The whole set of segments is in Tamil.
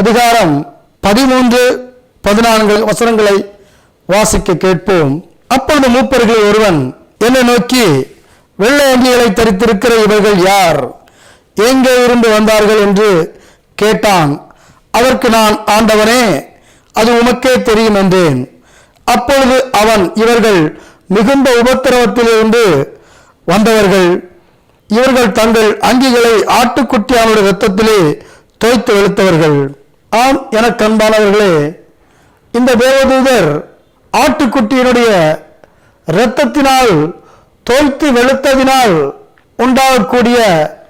அதிகாரம் பதிமூன்று பதினான்கு வசனங்களை வாசிக்க கேட்போம். அப்பொழுது மூப்பர்களில் ஒருவன் என்னை நோக்கி வெள்ளை அங்கிகளை தரித்திருக்கிற இவர்கள் யார்? எங்கே இருந்து வந்தார்கள்? என்று கேட்டான். அதற்கு நான் ஆண்டவனே அது உமக்கே தெரியும் என்றேன். அப்பொழுது அவன் இவர்கள் மிகுந்த உபத்திரவத்திலிருந்து வந்தவர்கள். இவர்கள் தங்கள் அங்கிகளை ஆட்டுக்குட்டியானுடைய ரத்தத்திலே தோய்த்து வெளுத்தவர்கள். ஆம் என கண்பானவர்களே இந்த தேவதூதர் ஆட்டுக்குட்டியினுடைய இரத்தத்தினால் தோய்த்து வெளுத்ததினால் உண்டாகக்கூடிய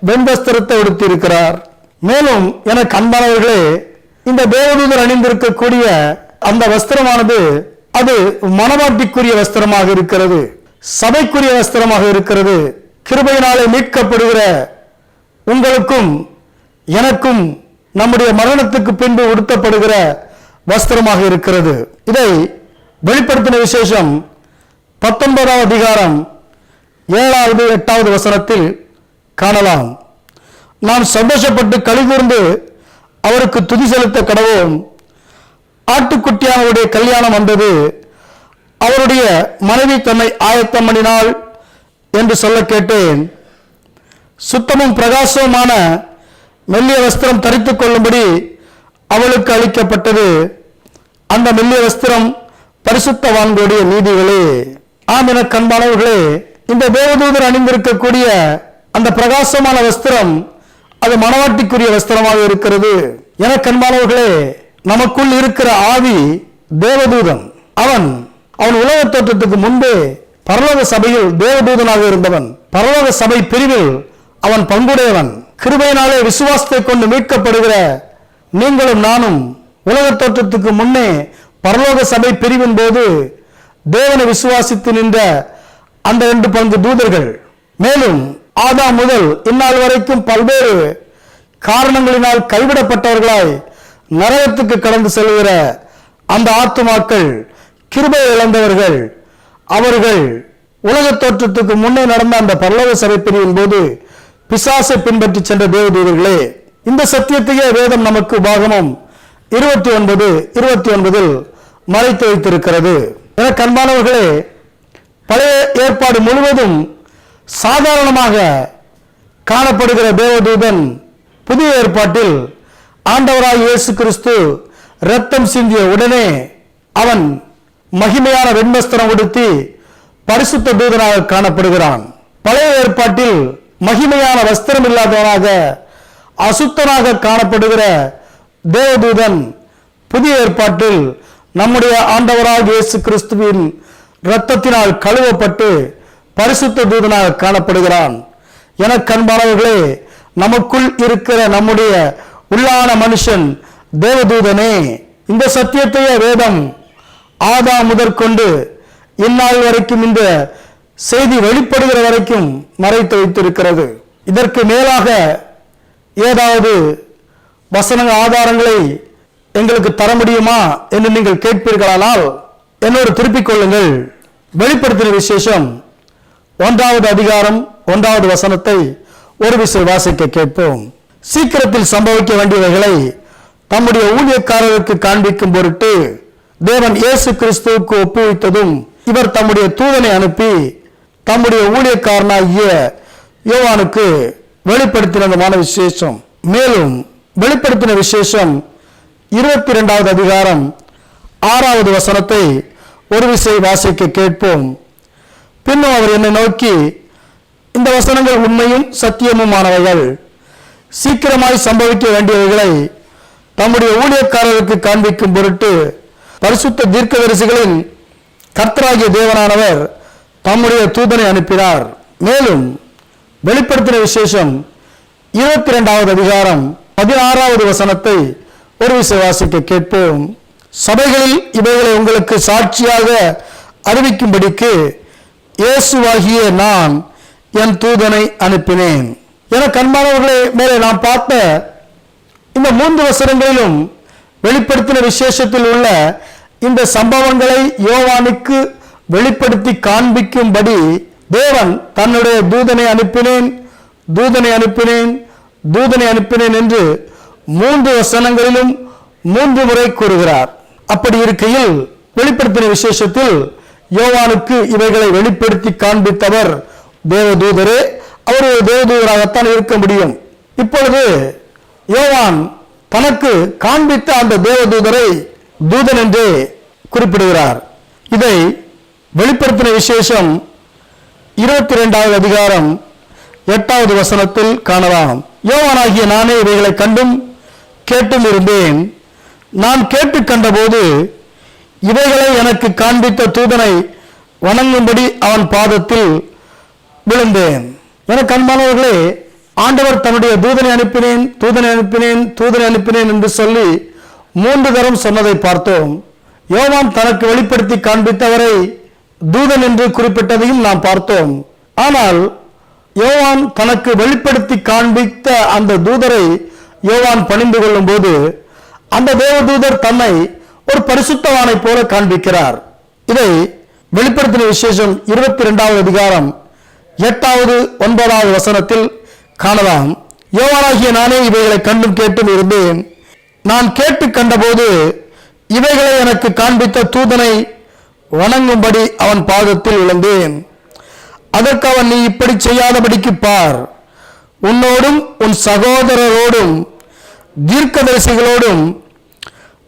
வெண்வஸ்திரத்தை உடுத்தியிருக்கிறார். மேலும் என கண்பானவர்களே இந்த தேவதூதர் அணிந்திருக்கக்கூடிய அந்த வஸ்திரமானது அது மனவாட்டிக்குரிய வஸ்திரமாக இருக்கிறது சபைக்குரிய வஸ்திரமாக இருக்கிறது. கிருபையினாலே மீட்கப்படுகிற உங்களுக்கும் எனக்கும் நம்முடைய மரணத்துக்கு பின்பு உடுத்தப்படுகிற வஸ்திரமாக இருக்கிறது. இதை வெளிப்படுத்தின விசேஷம் பத்தொன்பதாவது அதிகாரம் ஏழாவது எட்டாவது வசனத்தில் காணலாம். நாம் சந்தோஷப்பட்டு கழிகூர்ந்து அவருக்கு துதி செலுத்த கடவும். ஆட்டுக்குட்டியானவருடைய கல்யாணம் வந்தது. அவருடைய மனைவி தன்னை ஆயத்தம் பண்ணினாள் என்று சொல்ல கேட்டேன். சுத்தமும் பிரகாசமுமான மெல்லிய வஸ்திரம் தரித்து கொள்ளும்படி அவளுக்கு அளிக்கப்பட்டது. அந்த மெல்லிய வஸ்திரம் பரிசுத்தவான்களுடைய நீதிகளே. ஆம் என கண்பானவர்களே இந்த தேவதூதர் அணிந்திருக்கக்கூடிய அந்த பிரகாசமான வஸ்திரம் அது மனவாட்டிக்குரிய வஸ்திரமாக இருக்கிறது. என கண்பானவர்களே நமக்குள் இருக்கிற ஆவி தேவதூதன். அவன் அவன் உலக தோற்றத்துக்கு முன்பே பரலோக சபையில் தேவதூதனாக இருந்தவன். பரலோக சபை பிரிவில் அவன் பங்குடையவன். கிருபையினாலே விசுவாசத்தை கொண்டு மீட்கப்படுகிற நீங்களும் நானும் உலக தோற்றத்துக்கு முன்னே பரலோக சபை பிரிவின் போது தேவனை விசுவாசித்து நின்ற அந்த ரெண்டு பங்கு தூதர்கள். மேலும் ஆதாம் முதல் இந்நாள் வரைக்கும் பல்வேறு காரணங்களினால் கைவிடப்பட்டவர்களாய் நரகத்துக்கு கடந்து செல்கிற அந்த ஆத்துமாக்கள் கிருபை இழந்தவர்கள். அவர்கள் உலக தோற்றத்துக்கு முன்னே நடந்த அந்த பரலோக சபை பிரிவின் போது பிசாசை பின்பற்றி சென்ற தேவதூதர்களே இந்த சத்தியத்தையே வேதம் நமக்கு பாகமும் இருபத்தி ஒன்பது இருபத்தி ஒன்பதில் மறைத்து வைத்திருக்கிறது. என கண்பானவர்களே பழைய ஏற்பாடு முழுவதும் சாதாரணமாக காணப்படுகிற தேவதூதன் புதிய ஏற்பாட்டில் ஆண்டவராய் இயேசு கிறிஸ்து ரத்தம் சிந்திய உடனே அவன் மகிமையான வெண்மஸ்திரம் உடுத்தி பரிசுத்த தூதனாக காணப்படுகிறான். பழைய ஏற்பாட்டில் மகிமையான வஸ்திரம் இல்லாதவனாக அசுத்தனாக காணப்படுகிற தேவதூதன் புதிய ஏற்பாட்டில் நம்முடைய ஆண்டவராக இயேசு கிறிஸ்துவின் இரத்தத்தினால் கழுவப்பட்டு பரிசுத்த தூதனாக காணப்படுகிறான். என கண்பானவர்களே நமக்குள் இருக்கிற நம்முடைய உள்ளான மனுஷன் தேவதூதனே. இந்த சத்தியத்தையே வேதம் ஆதா முதற்கொண்டு இந்நாள் வரைக்கும் இந்த செய்தி வெளிப்படுகிற வரைக்கும் மறைத்து வைத்திருக்கிறது. இதற்கு மேலாக ஏதாவது வசன ஆதாரங்களை எங்களுக்கு தர முடியுமா என்று நீங்கள் கேட்பீர்களானால் என்னோடு திருப்பிக் கொள்ளுங்கள். வெளிப்படுத்தின விசேஷம் ஒன்றாவது அதிகாரம் ஒன்றாவது வசனத்தை ஒரு விசை வாசிக்க கேட்போம். சீக்கிரத்தில் சம்பவிக்க வேண்டியவைகளை தம்முடைய ஊழியக்காரருக்கு காண்பிக்கும் பொருட்டு தேவன் இயேசு கிறிஸ்துவுக்கு ஒப்புவித்ததும் இவர் தம்முடைய தூதனை அனுப்பி தம்முடைய ஊழியக்காரனாகிய யோவானுக்கு வெளிப்படுத்தினதுமான விசேஷம். மேலும் வெளிப்படுத்தின விசேஷம் இருபத்தி இரண்டாவது அதிகாரம் ஆறாவது வசனத்தை ஒரு விசை வாசிக்க கேட்போம். பின்னும் அவர் என்னை நோக்கி இந்த வசனங்கள் உண்மையும் சத்தியமுமானவைகள். சீக்கிரமாய் சம்பவிக்க வேண்டியவைகளை தம்முடைய ஊழியக்காரருக்கு காண்பிக்கும் பொருட்டு பரிசுத்த தீர்க்கதரிசிகளின் கர்த்தராகிய தேவனானவர் தம்முடைய தூதனை அனுப்பினார். மேலும் வெளிப்படுத்தின விசேஷம் இருபத்தி இரண்டாவது அதிகாரம் பதினாறாவது வசனத்தை ஒரு விசை வாசிக்க கேட்போம். சபைகளில் இவைகளை உங்களுக்கு சாட்சியாக அறிவிக்கும்படிக்கு இயேசுவாகிய நான் என் தூதனை அனுப்பினேன். என கண்பானவர்களே மேலே நாம் பார்த்த இந்த மூன்று வசனங்களிலும் வெளிப்படுத்தின விசேஷத்தில் உள்ள இந்த சம்பவங்களை யோவானுக்கு வெளிப்படுத்தி காண்பிக்கும்படி தேவன் தன்னுடைய தூதனை அனுப்பினேன் தூதனை அனுப்பினேன் தூதனை அனுப்பினேன் என்று மூன்று வசனங்களிலும் மூன்று முறை கூறுகிறார். அப்படி இருக்கையில் வெளிப்படுத்தின விசேஷத்தில் யோவானுக்கு இவைகளை வெளிப்படுத்தி காண்பித்தவர் தேவதூதரே அவர் ஒரு தேவதூதராகத்தான் இருக்க முடியும். இப்பொழுது யோவான் தனக்கு காண்பித்த அந்த தேவதூதரை தூதன் என்றே குறிப்பிடுகிறார். இதை வெளிப்படுத்தின விசேஷம் இருபத்தி ரெண்டாவது அதிகாரம் எட்டாவது வசனத்தில் காணலாம். யோவானாகிய நானே இவைகளை கண்டும் கேட்டும் இருந்தேன். நான் கேட்டு கண்டபோது இவைகளை எனக்கு காண்பித்த தூதனை வணங்கும்படி அவன் பாதத்தில் விழுந்தேன். எனக்கு அன்பானவர்களே ஆண்டவர் தன்னுடைய தூதனை அனுப்பினேன் தூதனை அனுப்பினேன் தூதனை அனுப்பினேன் என்று சொல்லி மூன்று தரம் சொன்னதை பார்த்தோம். யோவான் தனக்கு வெளிப்படுத்தி காண்பித்தவரை தூதன் என்று குறிப்பிட்டதையும் நாம் பார்த்தோம். ஆனால் யோவான் தனக்கு வெளிப்படுத்தி காண்பித்த அந்த தூதரை யோவான் பணிந்து கொள்ளும் போது அந்த தேவதூதர் தன்னை ஒரு பரிசுத்தவானை போல காண்பிக்கிறார். இதை வெளிப்படுத்தின விசேஷம் இருபத்தி இரண்டாவது அதிகாரம் எட்டாவது ஒன்பதாவது வசனத்தில் காணலாம். யோவானாகிய நானே இவைகளை கண்டும் கேட்டும் இருந்தேன். நான் கேட்டு கண்டபோது இவைகளை எனக்கு காண்பித்த தூதனை வணங்கும்படி அவன் பாதத்தில் விழுந்தேன். அதற்கு அவன் நீ இப்படி செய்யாதபடிக்கு பார். உன்னோடும் உன் சகோதரரோடும் தீர்க்கதரிசிகளோடும்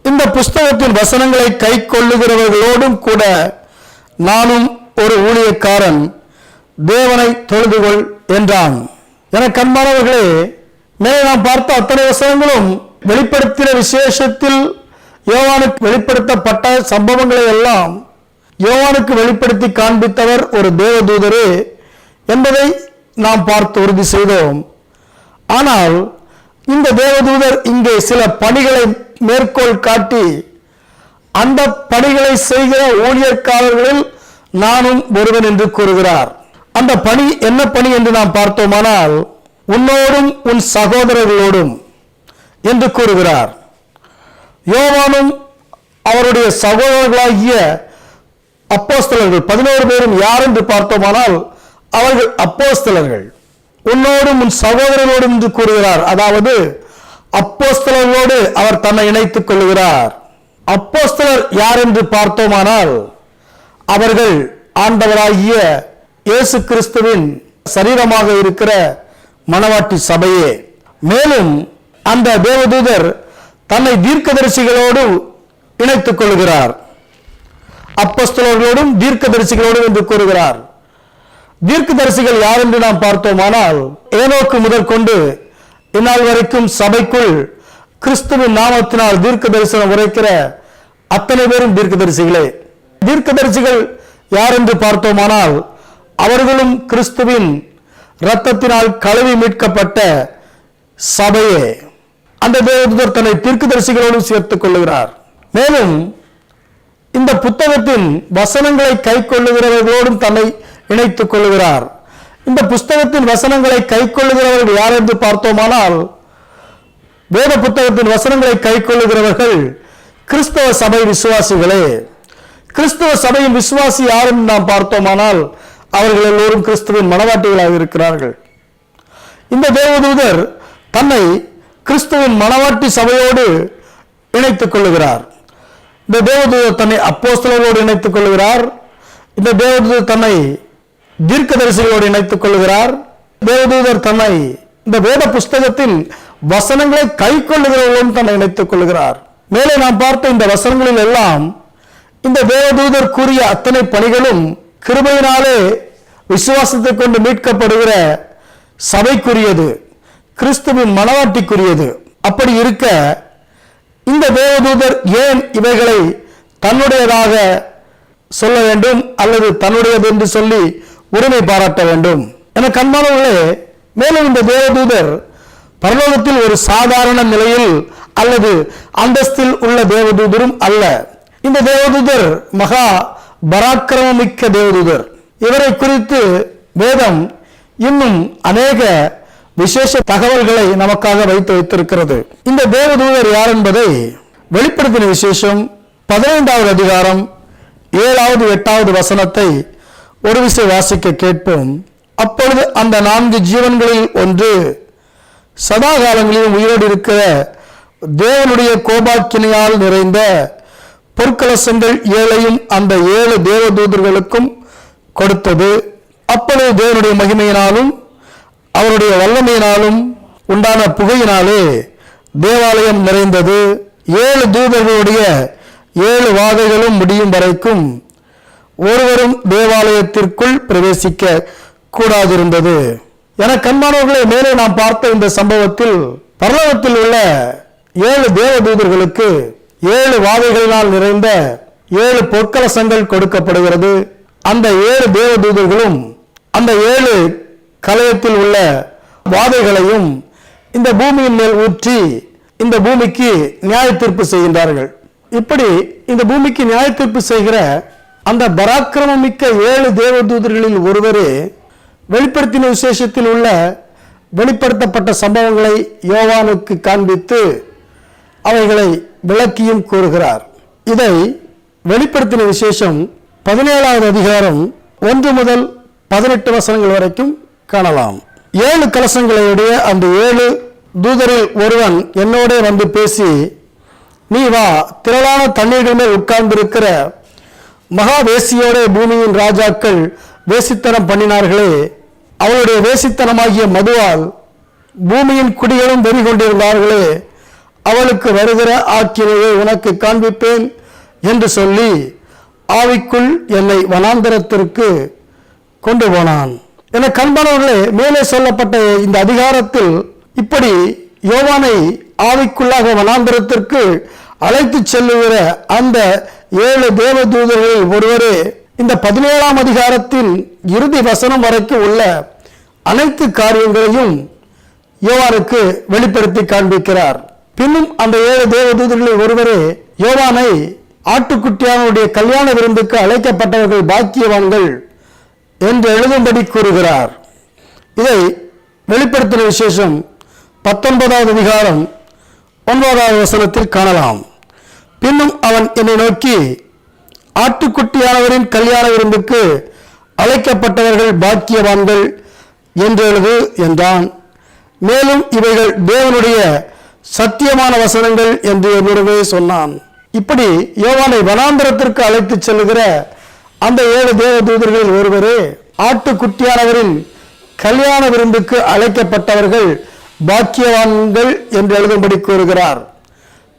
இந்த புஸ்தகத்தின் வசனங்களை கை கொள்ளுகிறவர்களோடும் கூட நானும் ஒரு ஊழியக்காரன். தேவனை தொழுதுகொள் என்றான். என கண்மாணவர்களே மேலே நாம் பார்த்த அத்தனை வசனங்களும் வெளிப்படுத்தின விசேஷத்தில் யோவானுக்கு வெளிப்படுத்தப்பட்ட சம்பவங்களை எல்லாம் யோவானுக்கு வெளிப்படுத்தி காண்பித்தவர் ஒரு தேவதூதரே என்பதை நாம் பார்த்து உறுதி செய்தோம். ஆனால் இந்த தேவதூதர் இங்கே சில பணிகளை மேற்கோள் காட்டி அந்த பணிகளை செய்கிற ஊழியர்காரர்களில் நானும் ஒருவன் என்று கூறுகிறார். அந்த பணி என்ன பணி என்று நாம் பார்த்தோமானால் உன்னோடும் உன் சகோதரர்களோடும் என்று கூறுகிறார். யோவானும் அவருடைய சகோதரர்களாகிய அப்போஸ்தலர்கள் பதினோரு பேரும் யார் என்று பார்த்தோமானால் அவர்கள் அப்போஸ்தலர்கள். உன்னோடும் உன் சகோதரனோடும் என்று கூறுகிறார். அதாவது அப்போஸ்தலர்களோடு அவர் தன்னை இணைத்துக் கொள்கிறார் அப்போஸ்தலர் யார் என்று பார்த்தோமானால் அவர்கள் ஆண்டவராகிய இயேசு கிறிஸ்துவின் சரீரமாக இருக்கிற மணவாட்டி சபையே. மேலும் அந்த தேவதூதர் தன்னை தீர்க்கதரிசிகளோடு இணைத்துக் கொள்கிறார். அப்போஸ்தலர்களோடும் தீர்க்கதரிசிகளோடும் என்று கூறுகிறார். தீர்க்கதரிசிகள் யார் என்று நாம் பார்த்தோமானால் ஏனோக்கு முதற்கொண்டு இந்நாள் வரைக்கும் சபைக்குள் கிறிஸ்துவின் நாமத்தினால் தீர்க்க தரிசனம் உரைக்கிற அத்தனை பேரும் தீர்க்கதரிசிகளே. தீர்க்கதரிசிகள் யார் என்று பார்த்தோமானால் அவர்களும் கிறிஸ்துவின் இரத்தத்தினால் கழுவி மீட்கப்பட்ட சபையே. அந்த தேவதூதர் தன்னை தீர்க்கதரிசிகளோடு சேர்த்துக் கொள்ளுகிறார். மேலும் இந்த புத்தகத்தின் வசனங்களை கை கொள்ளுகிறவர்களோடும் தன்னை இணைத்துக் கொள்ளுகிறார். இந்த புஸ்தகத்தின் வசனங்களை கை கொள்ளுகிறவர்கள் யார் என்று பார்த்தோமானால் வேத புத்தகத்தின் வசனங்களை கை கொள்ளுகிறவர்கள் கிறிஸ்தவ சபை விசுவாசிகளே. கிறிஸ்தவ சபையின் விசுவாசி யார் என்று நாம் பார்த்தோமானால் அவர்கள் எல்லோரும் கிறிஸ்துவின் மனவாட்டிகளாக இருக்கிறார்கள். இந்த தேவதூதர் தன்னை கிறிஸ்துவின் மணவாட்டி சபையோடு இணைத்துக் கொள்ளுகிறார். இந்த தேவதூதர் தன்னை அப்போஸ்தலர்களோடு இணைத்துக் கொள்கிறார். இந்த தேவதூதர் தன்னை தீர்க்கதரிசிகளோடு இணைத்துக் கொள்கிறார். தேவதூதர் தன்னை இந்த வேத புஸ்தகத்தில் வசனங்களை கை கொள்ளுகிறவர்களும் தன்னை இணைத்துக் கொள்கிறார். மேலே நாம் பார்த்த இந்த வசனங்களில் எல்லாம் இந்த தேவதூதர் கூறிய அத்தனை பணிகளும் கிருபையினாலே விசுவாசத்தை கொண்டு மீட்கப்படுகிற சபைக்குரியது கிறிஸ்துவின் மனவாட்டிக்குரியது. அப்படி இருக்க இந்த தேவதூதர் ஏன் இவைகளை தன்னுடையதாக சொல்ல வேண்டும் அல்லது தன்னுடையது என்று சொல்லி உரிமை பாராட்ட வேண்டும்? என கண்மாணவர்களே மேலும் இந்த தேவதூதர் பரலோகத்தில் ஒரு சாதாரண நிலையில் அல்லது அந்தஸ்தில் உள்ள தேவதூதரும் அல்ல. இந்த தேவதூதர் மகா பராக்கிரமமிக்க தேவதூதர். இவரை குறித்து வேதம் இன்னும் அநேக விசேஷ தகவல்களை நமக்காக வைத்து வைத்திருக்கிறது. இந்த தேவதூதர் யார் என்பதை வெளிப்படுத்தின விசேஷம் பதினைந்தாவது அதிகாரம் ஏழாவது எட்டாவது வசனத்தை ஒரு விசை வாசிக்க கேட்போம். அப்பொழுது அந்த நான்கு ஜீவன்களில் ஒன்று சதா காலங்களிலும் உயிரோடு இருக்கிற தேவனுடைய கோபாக்கினையால் நிறைந்த பொற்கலசங்கள் ஏழையும் அந்த ஏழு தேவதூதர்களுக்கும் கொடுத்தது. அப்பொழுது தேவனுடைய மகிமையினாலும் அவருடைய வல்லமையினாலும் உண்டான புகையினாலே தேவாலயம் நிறைந்தது. ஏழு தூதர்களுடைய ஏழு வாதைகளும் முடியும் வரைக்கும் ஒருவரும் தேவாலயத்திற்குள் பிரவேசிக்க கூடாதிருந்தது. என கண்மாணவர்களை மேலே நாம் பார்த்த இந்த சம்பவத்தில் பரலோகத்தில் உள்ள ஏழு தேவதூதர்களுக்கு ஏழு வாதைகளினால் நிறைந்த ஏழு பொற்கலசங்கள் கொடுக்கப்படுகிறது. அந்த ஏழு தேவதூதர்களும் அந்த ஏழு கலையத்தில் உள்ள வாதைகளையும் இந்த பூமியின் மேல் ஊற்றி இந்த பூமிக்கு நியாய தீர்ப்பு செய்கின்றார்கள். இப்படி இந்த பூமிக்கு நியாய தீர்ப்பு செய்கிற அந்த பராக்கிரமமிக்க ஏழு தேவதூதர்களில் ஒருவரே வெளிப்படுத்தின விசேஷத்தில் உள்ள வெளிப்படுத்தப்பட்ட சம்பவங்களை யோவானுக்கு காண்பித்து அவைகளை விளக்கியும் கூறுகிறார். இதை வெளிப்படுத்தின விசேஷம் பதினேழாவது அதிகாரம் ஒன்று முதல் பதினெட்டு வசனங்கள் வரைக்கும் காணலாம். ஏழு கலசங்களையுடைய அந்த ஏழு தூதரில் ஒருவன் என்னோட வந்து பேசி நீ வா திரளான தண்ணீர்கள் மேல் உட்கார்ந்திருக்கிற மகாவேசியோட பூமியின் ராஜாக்கள் வேசித்தனம் பண்ணினார்களே அவளுடைய வேசித்தனமாகிய மதுவால் பூமியின் குடிகளும் வெறி கொண்டிருந்தார்களே அவளுக்கு வருகிற ஆக்கிரையை உனக்கு காண்பிப்பேன் என்று சொல்லி ஆவிக்குள் என்னை வனாந்தரத்திற்கு கொண்டு போனான். என கண்பானவர்களே மேலே சொல்லப்பட்ட இந்த அதிகாரத்தில் இப்படி யோவானை ஆவிக்குள்ளாக வனாந்தரத்திற்கு அழைத்து செல்லுகிற அந்த ஏழு தேவதூதர்களில் ஒருவரே இந்த பதினேழாம் அதிகாரத்தில் இறுதி வசனம் வரைக்கும் உள்ள அனைத்து காரியங்களையும் யோவானுக்கு வெளிப்படுத்தி காண்பிக்கிறார். பின்னும் அந்த ஏழு தேவதூதர்களில் ஒருவரே யோவானை ஆட்டுக்குட்டியானுடைய கல்யாண விருந்துக்கு அழைக்கப்பட்டவர்கள் பாக்கியவான்கள். என்று எழுதும்படி கூறுகிறார். இதை வெளிப்படுத்தின விசேஷம் பத்தொன்பதாவது அதிகாரம் ஒன்பதாவது வசனத்தில் காணலாம். பின்னும் அவன் என்னை நோக்கி ஆட்டுக்குட்டியானவரின் கல்யாண விரும்புக்கு அழைக்கப்பட்டவர்கள் பாக்கியவான்கள் என்று எழுது என்றான். மேலும் இவைகள் தேவனுடைய சத்தியமான வசனங்கள் என்று என்னுடனே சொன்னான். இப்படி யோவானை வனாந்தரத்திற்கு அழைத்துச் செல்லுகிற அந்த ஏழு தேவ தூதர்களில் ஒருவரே ஆட்டுக்குட்டியானவரின் கல்யாண விருந்துக்கு அழைக்கப்பட்டவர்கள் பாக்கியவான்கள் என்று எழுதும்படி கூறுகிறார்.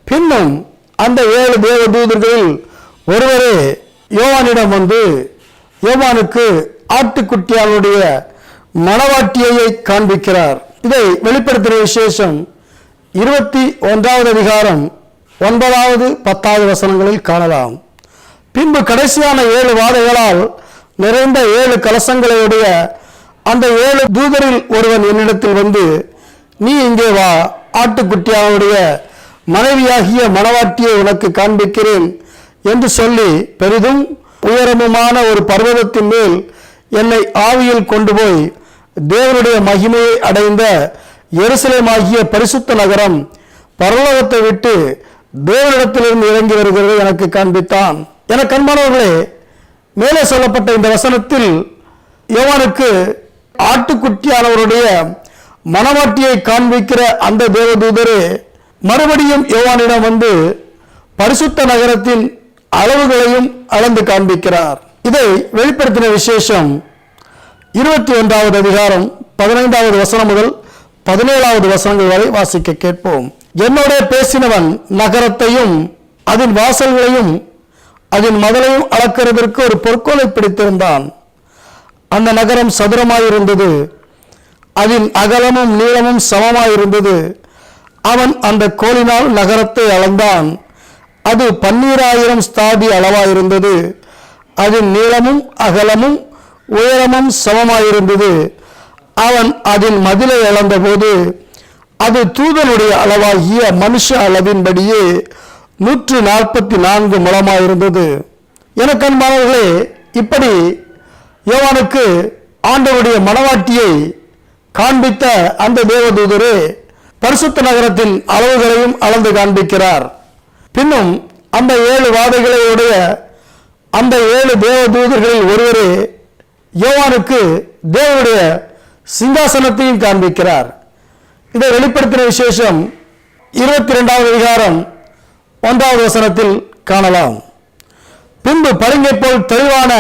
பின்னும் அந்த ஏழு தேவ தூதர்களில் ஒருவரே யோவானிடம் வந்து யோவானுக்கு ஆட்டுக்குட்டியானுடைய மணவாட்டியை காண்பிக்கிறார். இதை வெளிப்படுத்துகிற விசேஷம் இருபத்தி ஒன்றாவது அதிகாரம் ஒன்பதாவது பத்தாவது வசனங்களில் காணலாம். பின்பு கடைசியான ஏழு வாதைகளால் நிறைந்த ஏழு கலசங்களையுடைய அந்த ஏழு தூதரில் ஒருவன் என்னிடத்தில் வந்து நீ இங்கே வா ஆட்டுக்குட்டியாவுடைய மனைவியாகிய மணவாட்டியை உனக்கு காண்பிக்கிறேன் என்று சொல்லி பெரிதும் உயரமுமான ஒரு பர்வதத்தின் மேல் என்னை ஆவியில் கொண்டு போய் தேவனுடைய மகிமையை அடைந்த எருசலேமாகிய பரிசுத்த நகரம் பரலோகத்தை விட்டு தேவனிடத்திலிருந்து இறங்கி வருகிறது எனக்கு காண்பித்தான். என கண்மாணவர்களே மேலே சொல்லப்பட்ட இந்த வசனத்தில் யோவானுக்கு ஆட்டுக்குட்டியானவருடைய மனவாட்டியை காண்பிக்கிற அந்த தேவதூதரே மறுபடியும் யோவானிடம் வந்து பரிசுத்த நகரத்தின் அளவுகளையும் அளந்து காண்பிக்கிறார். இதை வெளிப்படுத்தின விசேஷம் இருபத்தி ஒன்றாவது அதிகாரம் பதினைந்தாவது வசனம் முதல் பதினேழாவது வசனங்கள் வரை வாசிக்க கேட்போம். என்னோட பேசினவன் நகரத்தையும் அதன் வாசல்களையும் அதன் மதலையும் அளக்கிறதற்கு ஒரு பொற்கோலை பிடித்திருந்தான். அந்த நகரம் சதுரமாயிருந்தது. அதன் அகலமும் நீளமும் சமமாயிருந்தது. அவன் அந்த கோலினால் நகரத்தை அளந்தான். அது பன்னீராயிரம் ஸ்தாபி அளவாயிருந்தது. அதன் நீளமும் அகலமும் உயரமும் சமமாயிருந்தது. அவன் அதன் மதிலை இழந்தபோது அது தூதனுடைய அளவாகிய மனுஷ அளவின்படியே நூற்று நாற்பத்தி நான்கு முழமாயிருந்தது எனக்கு அன்பானவர்களே இப்படி யோவானுக்கு ஆண்டவருடைய மனவாட்டியை காண்பித்த அந்த தேவதூதரே பரிசுத்த நகரத்தின் அளவுகளையும் அளந்து காண்பிக்கிறார். பின்னும் அந்த ஏழு வாதைகளையுடைய அந்த ஏழு தேவதூதர்களில் ஒருவரே யோவானுக்கு தேவனுடைய சிங்காசனத்தையும் காண்பிக்கிறார். இதை வெளிப்படுத்தின விசேஷம் இருபத்தி ரெண்டாவது அதிகாரம் ஒன்றாவது வசனத்தில் காணலாம். பின்பு பருங்கை போல் தெளிவான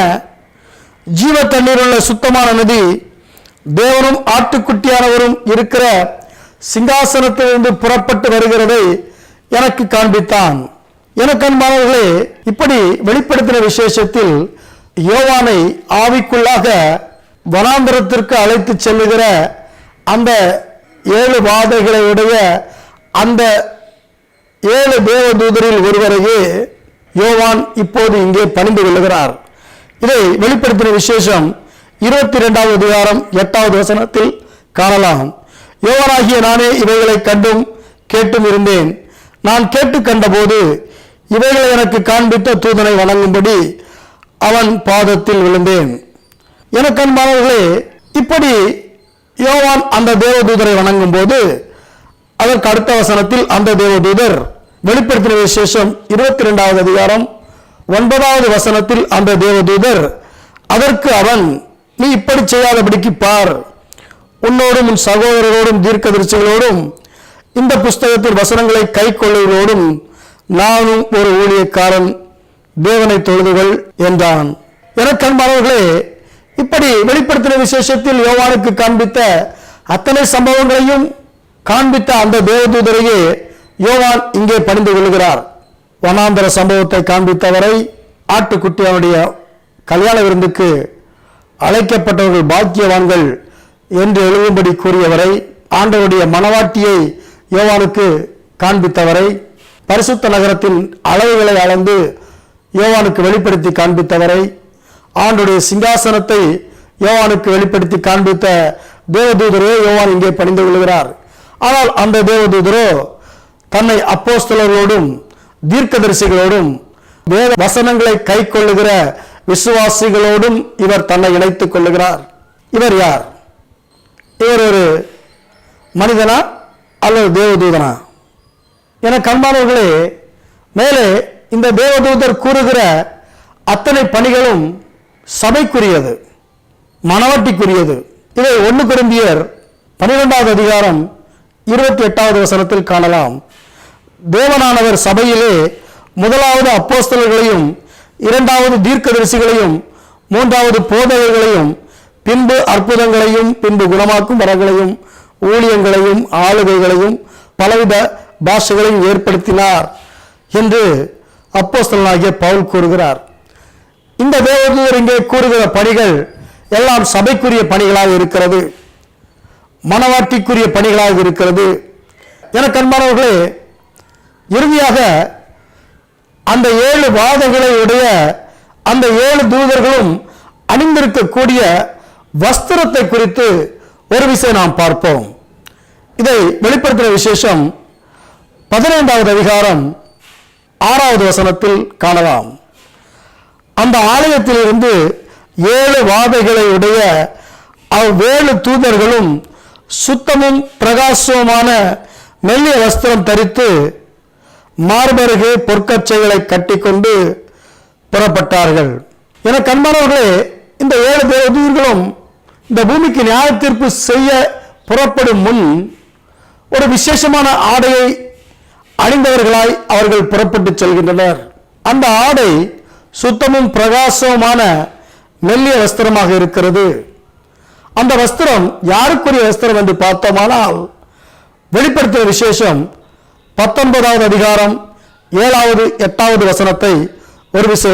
ஜீவ தண்ணீருள்ள சுத்தமான நதி தேவனும் ஆட்டுக்குட்டியானவரும் இருக்கிற சிங்காசனத்திலிருந்து புறப்பட்டு வருகிறதை எனக்கு காண்பித்தான். எனக்கு அன்பானவர்களே இப்படி வெளிப்படுத்தின விசேஷத்தில் யோவானை ஆவிக்குள்ளாக வனாந்திரத்திற்கு அழைத்து செல்லுகிற அந்த ஏழு வாதைகளை உடைய அந்த ஏழு தேவதூதரில் ஒருவரையே யோவான் இப்போது இங்கே பணிந்து கொள்ளுகிறார். இதை வெளிப்படுத்தின விசேஷம் இருபத்தி இரண்டாவது அதிகாரம் எட்டாவது வசனத்தில் காணலாம். யோவானாகிய நானே இவைகளை கண்டும் கேட்டும் இருந்தேன். நான் கேட்டு கண்டபோது இவைகளை எனக்கு காண்பித்த தூதனை வணங்கும்படி அவன் பாதத்தில் விழுந்தேன். எனக்கு அன்பானவர்களே இப்படி யோவான் அந்த தேவதூதரை வணங்கும் போது அதற்கு அடுத்த வசனத்தில் அந்த தேவதூதர் வெளிப்படுத்தின விசேஷம் இருபத்தி ரெண்டாவது அதிகாரம் ஒன்பதாவது வசனத்தில் அந்த தேவதூதர் அதற்கு அவன் நீ இப்படி செய்யாதபடிக்கு பார். உன்னோடும் உன் சகோதரரோடும் தீர்க்கதரிசிகளோடும் இந்த புஸ்தகத்தின் வசனங்களை கை கொள்ளுவதோடும் நானும் ஒரு ஊழியக்காரன் தேவனை தொழுதுகள் என்றான். எனக்கு இப்படி வெளிப்படுத்தின விசேஷத்தில் யோவானுக்கு காண்பித்த அத்தனை சம்பவங்களையும் காண்பித்த அந்த தேவதூதரையே யோவான் இங்கே பணிந்து கொள்கிறார். வனாந்தர சம்பவத்தை காண்பித்தவரை ஆட்டுக்குட்டியனுடைய கல்யாண விருந்துக்கு அழைக்கப்பட்டவர்கள் பாக்கியவான்கள் என்று எழுதும்படி கூறியவரை ஆண்டவருடைய மனவாட்டியை யோவானுக்கு காண்பித்தவரை பரிசுத்த நகரத்தின் அளவுகளை அளந்து யோவானுக்கு வெளிப்படுத்தி காண்பித்தவரை ஆண்டுடைய சிங்காசனத்தை யோவானுக்கு வெளிப்படுத்தி காண்பித்த தேவதூதரே யோவான் இங்கே பணிந்து கொள்கிறார். ஆனால் அந்த தேவதூதரோ தன்னை அப்போஸ்தலர்களோடும் தீர்க்கதரிசிகளோடும் வேத வசனங்களை கை கொள்ளுகிற விசுவாசிகளோடும் இவர் தன்னை இணைத்துக் கொள்ளுகிறார். இவர் யார்? இவர் ஒரு மனிதனா அல்லது தேவதூதனா? என கண்பானவர்களே மேலே இந்த தேவதூதர் கூறுகிற அத்தனை பணிகளும் சபைக்குரியது மனவட்டிக்குரியது. இதை ஒன்று குருந்தியர் பனிரெண்டாவது அதிகாரம் இருபத்தி எட்டாவது வசனத்தில் காணலாம். தேவனானவர் சபையிலே முதலாவது அப்போஸ்தலர்களையும் இரண்டாவது தீர்க்கதரிசிகளையும் மூன்றாவது போதகர்களையும் பின்பு அற்புதங்களையும் பின்பு குணமாக்கும் வரங்களையும் ஊழியங்களையும் ஆளுகைகளையும் பலவித பாஷைகளையும் ஏற்படுத்தினார் என்று அப்போஸ்தலனாகிய பவுல் கூறுகிறார். இந்த தேவதூதர் இங்கே கூறுகிற பணிகள் எல்லாம் சபைக்குரிய பணிகளாக இருக்கிறது. மனவாட்டிக்குரிய பணிகளாக இருக்கிறது. எனக்கு அன்பானவர்களே இறுதியாக அந்த ஏழு வாதங்களை உடைய அந்த ஏழு தூதர்களும் அணிந்திருக்கக்கூடிய வஸ்திரத்தை குறித்து ஒரு விஷயம் நாம் பார்ப்போம். இதை வெளிப்படுத்துகிற விசேஷம் பதினைந்தாவது அதிகாரம் ஆறாவது வசனத்தில் காணலாம். அந்த ஆலயத்திலிருந்து ஏழு வாதைகளை உடைய அவ்வேழு தூதர்களும் சுத்தமும் பிரகாசமான மெல்லிய வஸ்திரம் தரித்து மார்பருகே பொற்கச்சைகளை கட்டிக்கொண்டு புறப்பட்டார்கள். என கண்மானவர்களே இந்த ஏழு தேவதூர்களும் இந்த பூமிக்கு நியாய தீர்ப்பு செய்ய புறப்படும் முன் ஒரு விசேஷமான ஆடையை அணிந்தவர்களாய் அவர்கள் புறப்பட்டு செல்கின்றனர். அந்த ஆடை சுத்தமும் பிரகாசமுமான மெல்லிய வஸ்திரமாக இருக்கிறது. அந்த வஸ்திரம் யாருக்குரிய வஸ்திரம் என்று பார்த்தோமானால் வெளிப்படுத்திய விசேஷம் பத்தொன்பதாவது அதிகாரம் ஏழாவது எட்டாவது வசனத்தை ஒரு விஷயம்